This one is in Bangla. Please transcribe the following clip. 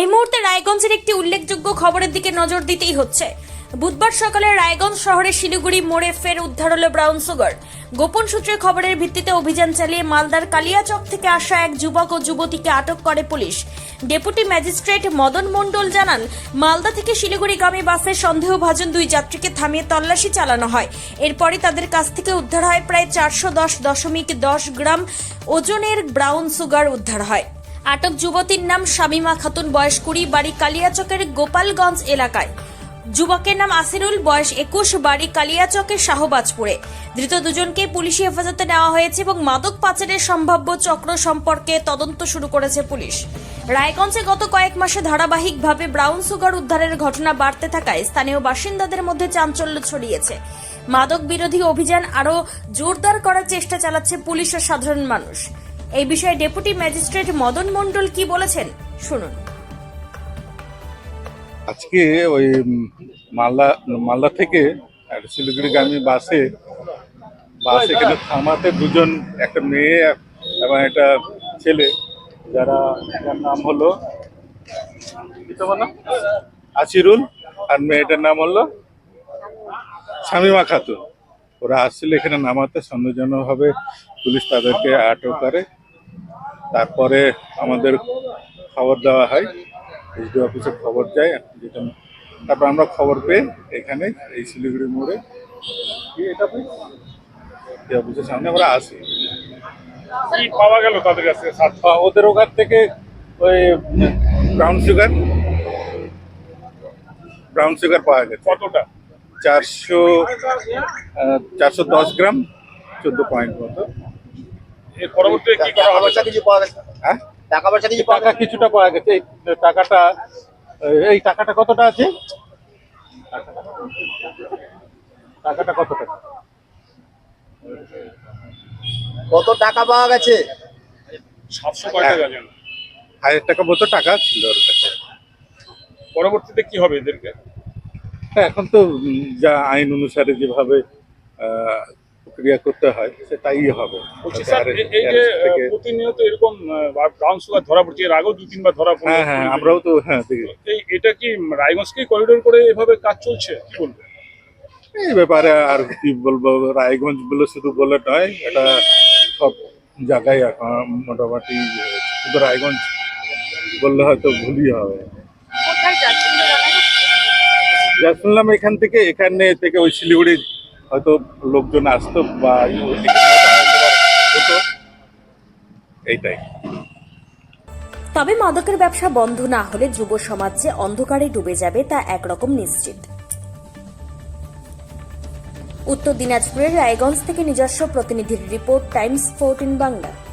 এই মুহূর্তে রায়গঞ্জের একটি উল্লেখযোগ্য খবরের দিকে নজর দিতেই হচ্ছে। বুধবার সকালে রায়গঞ্জ শহরের শিলিগুড়ি মোড়ে ফের উদ্ধার হলো ব্রাউন সুগার। গোপন সূত্রে খবরের ভিত্তিতে অভিযান চালিয়ে মালদার কালিয়াচক থেকে আসা এক যুবক ও যুবতীকে আটক করে police. Deputy magistrate Madan Mondal জানান, মালদা থেকে শিলিগুড়িগামী বাসের সন্দেহভাজন দুই যাত্রীকে থামিয়ে তল্লাশি চালানো হয়। এরপরই তাদের কাছ থেকে উদ্ধার হয় প্রায় চারশো দশ দশমিক দশ গ্রাম ওজনের ব্রাউন সুগার উদ্ধার হয়। আটক যুবতীর নাম শামিমা খাতুন, বয়স কুড়ি, বাড়ি কালিয়াচকের গোপালগঞ্জ এলাকায়। যুবকের নাম আসিরুল, বয়স একুশ, বাড়ি কালিয়াচকের শাহবাজপুরে। ধৃত দুজনকে পুলিশি হেফাজতে নেওয়া হয়েছে এবং মাদক পাচারের সম্ভাব্য চক্র সম্পর্কে তদন্ত শুরু করেছে পুলিশ। রায়গঞ্জে গত কয়েক মাসে ধারাবাহিকভাবে ব্রাউন সুগার উদ্ধারের ঘটনা বাড়তে থাকায় স্থানীয় বাসিন্দাদের মধ্যে চাঞ্চল্য ছড়িয়েছে। মাদক বিরোধী অভিযান আরও জোরদার করার চেষ্টা চালাচ্ছে পুলিশ ও সাধারণ মানুষ। এই বিষয়ে ডেপুটি ম্যাজিস্ট্রেট মদন মণ্ডল কি বলেছেন? শুনুন। আজকে ওই মালদা মালদা থেকে শিলিগুড়িগামী বাসে, বাস এখানে থামাতে দুজন, একটা মেয়ে এবং একটা ছেলে, যারা যার নাম হলো আসিরুল আর মেয়েটার নাম হলো শামিমা খাতুন। ওরা আসছিল এখানে নামাতে সন্দেহজনকভাবে পুলিশ তাদেরকে আটক করে। তারপরে আমাদের খবর দেওয়া হয় এসডি অফিসে খবর যায় যেটা তারপর আমরা খবর পেয়ে এখানে এই শিলিগুড়ি মোড়ে এটা অফিসের সামনে আমরা আসি। কি পাওয়া গেল তাদের কাছে? ওদের ওখান থেকে ওই ব্রাউন সুগার ব্রাউন সুগার পাওয়া গেছে। কতটা? চারশো চারশো দশ গ্রাম চোদ্দ পয়েন্ট মতো। পরবর্তীতে কি করা হবে? কিছু পাওয়া গেছে। হ্যাঁ? টাকা পয়সা কিছু পাওয়া টাকা কিছুটা পাওয়া গেছে। এই টাকাটা এই টাকাটা কতটা আছে? টাকাটা কত টাকা? কত টাকা পাওয়া গেছে? সাতশো কয় টাকা যেন হাজার টাকা মতো টাকা ছিল ওর কাছে। পরবর্তীতে কি হবে এদেরকে? হ্যাঁ, এখন তো যা আইন অনুসারে যেভাবে প্রক্রিয়া করতে হয় সেটাই হবে। স্যার এই যে প্রতিনিয়ত এরকম ব্রাউন সুগার ধরা পড়ছে এর আগেও দুই তিনবার ধরা পড়ে হ্যাঁ হ্যাঁ আমরাও তো হ্যাঁ এটা কি রায়গঞ্জকে করিডোর করে এভাবে কাজ চলছে কি বলব এই ব্যাপারে আর কি বলব রায়গঞ্জ বলে শুধু বলে নয় এটা সব জায়গায় এখন মোটামুটি শুধু রায়গঞ্জ বললে হয়তো ভুলই হবে। যা শুনলাম এখান থেকে এখানে থেকে ওই শিলিগুড়ি হয়তো লোকজন আসতো বা হতো। এইটাই। তবে মাদকের ব্যবসা বন্ধ না হলে যুব সমাজ যে অন্ধকারে ডুবে যাবে তা একরকম নিশ্চিত। উত্তর দিনাজপুরের রায়গঞ্জ থেকে নিজস্ব প্রতিনিধির রিপোর্ট, টাইমস, ফোর্টিন বাংলা।